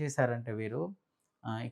చేశారంటే వీరు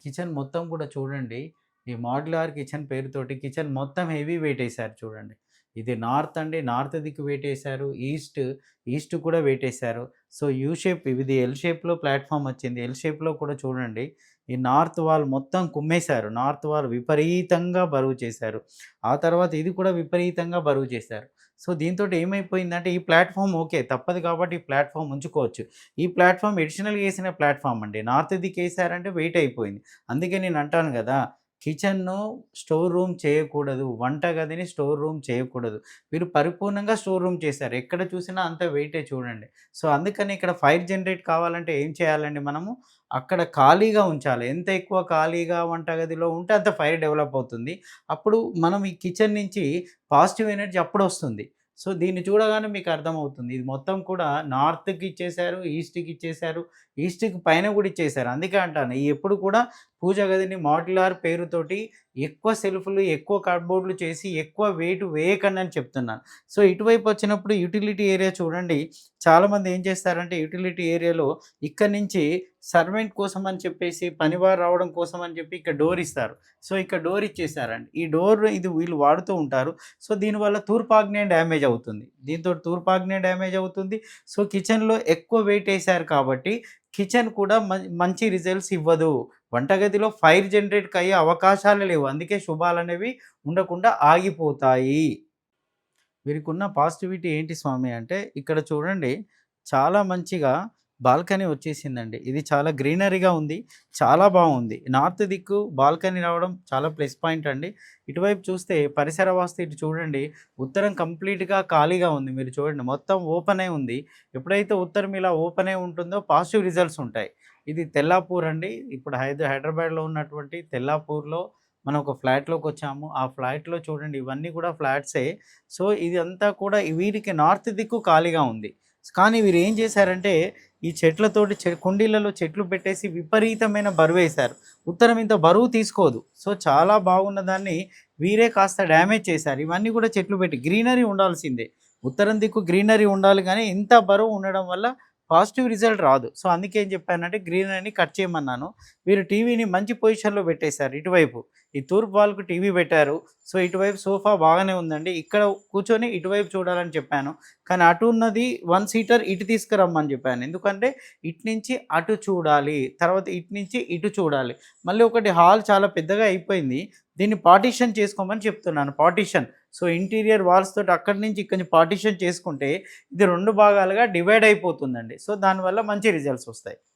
కిచెన్ మొత్తం కూడా చూడండి. ఈ మాడ్యులార్ కిచెన్ పేరుతోటి కిచెన్ మొత్తం హెవీ వెయిట్ ఏసారు చూడండి. ఇది నార్త్ అండి. నార్త్ దిక్కు వెయిట్ వెయిటేసారు. ఈస్ట్, ఈస్ట్ కూడా వెయిట్ వెయిటేసారు. సో, యూ షేప్ ఇది ఎల్ షేప్‌లో ప్లాట్ఫామ్ వచ్చింది. ఎల్ షేప్‌లో కూడా చూడండి. ఈ నార్త్ వాల్ మొత్తం కుమ్మేశారు. నార్త్ వాల్ విపరీతంగా బరువు చేశారు. ఆ తర్వాత ఇది కూడా విపరీతంగా బరువు చేశారు. సో, దీంతో ఏమైపోయిందంటే ఈ ప్లాట్ఫామ్ ఓకే. తప్పదు కాబట్టి ఈ ప్లాట్ఫామ్ ఉంచుకోవచ్చు. ఈ ప్లాట్ఫామ్ అడిషనల్‌గా వేసిన ప్లాట్ఫామ్ అండి. నార్త్ దిక్కేసారంటే వెయిట్ అయిపోయింది. అందుకే నేను అంటాను కదా కిచెన్‌ను స్టోర్ రూమ్ చేయకూడదు. వంటగదిని స్టోర్ రూమ్ చేయకూడదు. వీరు పరిపూర్ణంగా స్టోర్ రూమ్ చేశారు. ఎక్కడ చూసినా అంత వెయిటే చూడండి. సో, అందుకని ఇక్కడ ఫైర్ జనరేట్ కావాలంటే ఏం చేయాలండి మనము? అక్కడ ఖాళీగా ఉంచాలి. ఎంత ఎక్కువ ఖాళీగా వంటగదిలో ఉంటే అంత ఫైర్ డెవలప్ అవుతుంది. అప్పుడు మనం ఈ కిచెన్ నుంచి పాజిటివ్ ఎనర్జీ అప్పుడు వస్తుంది సో, దీన్ని చూడగానే మీకు అర్థమవుతుంది. ఇది మొత్తం కూడా నార్త్‌కి ఇచ్చేశారు. ఈస్ట్‌కి ఇచ్చేశారు. ఈస్ట్‌కి పైన కూడా ఇచ్చేశారు. అందుకే అంటాను ఈ ఎప్పుడు కూడా పూజ గదిని మాడ్యులార్ పేరుతోటి ఎక్కువ సెల్ఫ్‌లు, ఎక్కువ కార్డ్బోర్డ్లు చేసి ఎక్కువ వెయిట్ వేయకండి అని చెప్తున్నాను. సో, ఇటువైపు వచ్చినప్పుడు యుటిలిటీ ఏరియా చూడండి. చాలామంది ఏం చేస్తారంటే యుటిలిటీ ఏరియాలో ఇక్కడి నుంచి సర్వెంట్ కోసం అని చెప్పేసి పనివారు రావడం కోసం అని చెప్పి ఇక్కడ డోర్ ఇస్తారు. సో, ఇక్కడ డోర్ ఇచ్చేసారండి. ఈ డోర్ ఇది వీళ్ళు వాడుతూ ఉంటారు. సో, దీనివల్ల తూర్పాగ్నేయం డ్యామేజ్ అవుతుంది. దీంతో తూర్పాగ్నేయం డ్యామేజ్ అవుతుంది. సో, కిచెన్‌లో ఎక్కువ వెయిట్ ఏసారు కాబట్టి కిచెన్ కూడా మంచి రిజల్ట్స్ ఇవ్వదు. వంటగదిలో ఫైర్ జనరేట్‌కి అయ్యే అవకాశాలు లేవు. అందుకే శుభాలనేవి ఉండకుండా ఆగిపోతాయి. వీరికున్న పాజిటివిటీ ఏంటి స్వామి అంటే ఇక్కడ చూడండి చాలా మంచిగా బాల్కనీ వచ్చేసిందండి. ఇది చాలా గ్రీనరీగా ఉంది. చాలా బాగుంది. నార్త్ దిక్కు బాల్కనీ రావడం చాలా ప్లస్ పాయింట్ అండి. ఇటువైపు చూస్తే పరిసర వాస్తు ఇటు చూడండి. ఉత్తరం కంప్లీట్‌గా ఖాళీగా ఉంది. మీరు చూడండి మొత్తం ఓపెనే ఉంది. ఎప్పుడైతే ఉత్తరం ఇలా ఓపెనే ఉంటుందో పాజిటివ్ రిజల్ట్స్ ఉంటాయి. ఇది తెల్లాపూర్ అండి. ఇప్పుడు హైదర్ హైదరాబాద్‌లో ఉన్నటువంటి తెల్లాపూర్‌లో మనం ఒక ఫ్లాట్లోకి వచ్చాము ఆ ఫ్లాట్‌లో చూడండి ఇవన్నీ కూడా ఫ్లాట్సే. సో, ఇది అంతా కూడా వీరికి నార్త్ దిక్కు ఖాళీగా ఉంది. కానీ వీరు ఏం చేశారంటే ఈ చెట్లతోటి చె కుండీలలో చెట్లు పెట్టేసి విపరీతమైన బరువు వేశారు ఉత్తరం ఇంత బరువు తీసుకోదు. సో, చాలా బాగున్న దాన్ని వీరే కాస్త డ్యామేజ్ చేశారు. ఇవన్నీ కూడా చెట్లు పెట్టి గ్రీనరీ ఉండాల్సిందే. ఉత్తరం దిక్కు గ్రీనరీ ఉండాలి కానీ ఇంత బరువు ఉండడం వల్ల పాజిటివ్ రిజల్ట్ రాదు. సో, అందుకే ఏం చెప్పానంటే గ్రీనరీని కట్ చేయమన్నాను. వీరు టీవీని మంచి పొజిషన్‌లో పెట్టేశారు ఇటువైపు. ఈ తూర్పు వాల్‌కు టీవీ పెట్టారు. సో, ఇటువైపు సోఫా బాగానే ఉందండి. ఇక్కడ కూర్చొని ఇటువైపు చూడాలని చెప్పాను. కానీ అటు ఉన్నది వన్ సీటర్ ఇటు తీసుకురమ్మని చెప్పాను. ఎందుకంటే ఇటు నుంచి అటు చూడాలి. తర్వాత ఇటు నుంచి ఇటు చూడాలి. మళ్ళీ ఒకటి హాల్ చాలా పెద్దగా అయిపోయింది. దీన్ని పార్టిషన్ చేసుకోమని చెప్తున్నాను. పార్టీషన్ సో, ఇంటీరియర్ వాల్స్ తోటి అక్కడి నుంచి కొంచెం పార్టిషన్ చేసుకుంటే ఇది రెండు భాగాలుగా డివైడ్ అయిపోతుందండి. సో, దానివల్ల మంచి రిజల్ట్స్ వస్తాయి.